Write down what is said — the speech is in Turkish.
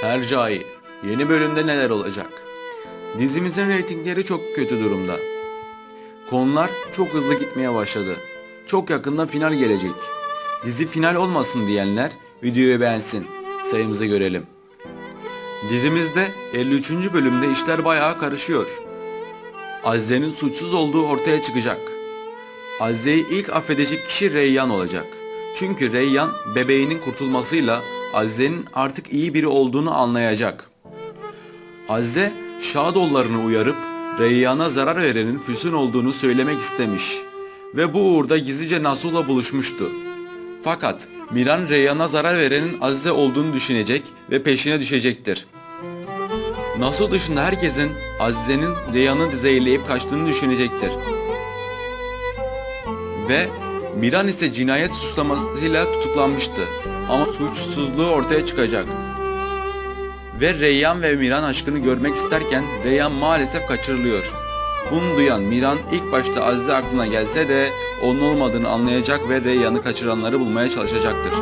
Hercai, yeni bölümde neler olacak? Dizimizin reytingleri çok kötü durumda. Konular çok hızlı gitmeye başladı. Çok yakında final gelecek. Dizi final olmasın diyenler videoyu beğensin. Sayımızı görelim. Dizimizde 53. bölümde işler bayağı karışıyor. Azize'nin suçsuz olduğu ortaya çıkacak. Azize'yi ilk affedecek kişi Reyyan olacak. Çünkü Reyyan bebeğinin kurtulmasıyla Azize'nin artık iyi biri olduğunu anlayacak. Azize Şadollarını uyarıp Reyyan'a zarar verenin Füsun olduğunu söylemek istemiş ve bu uğurda gizlice Nasuh'la buluşmuştu. Fakat Miran Reyyan'a zarar verenin Azize olduğunu düşünecek ve peşine düşecektir. Nasuh dışında herkesin Azize'nin Reyhan'ı zehirleyip kaçtığını düşünecektir. Ve Miran ise cinayet suçlamasıyla tutuklanmıştı. Ama suçsuzluğu ortaya çıkacak. Ve Reyyan ve Miran aşkını görmek isterken Reyyan maalesef kaçırılıyor. Bunu duyan Miran ilk başta Azize aklına gelse de onun olmadığını anlayacak ve Reyyan'ı kaçıranları bulmaya çalışacaktır.